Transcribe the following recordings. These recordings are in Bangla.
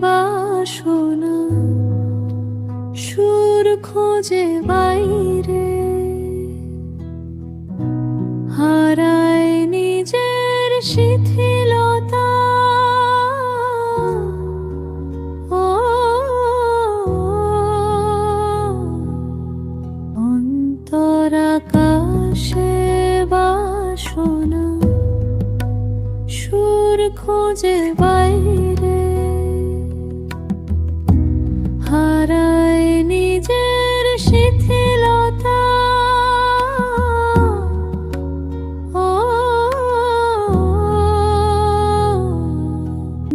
বাসনা সুর খোঁজে বাইরে। হারায় নিজের শিথিলতা। অন্তরাকাশে বাসনা সুর খোঁজে বাইরে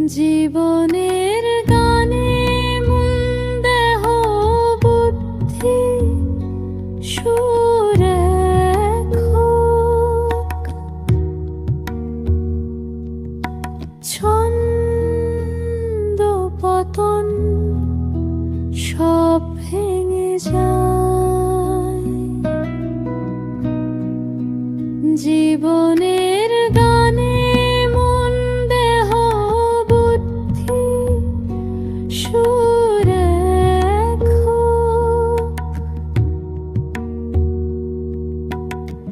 জীবনের গানে দেহ বুদ্ধি সুরে ছন্দ পতন সব ভেঙে যায়। জীবনের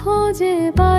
খোঁজে বাই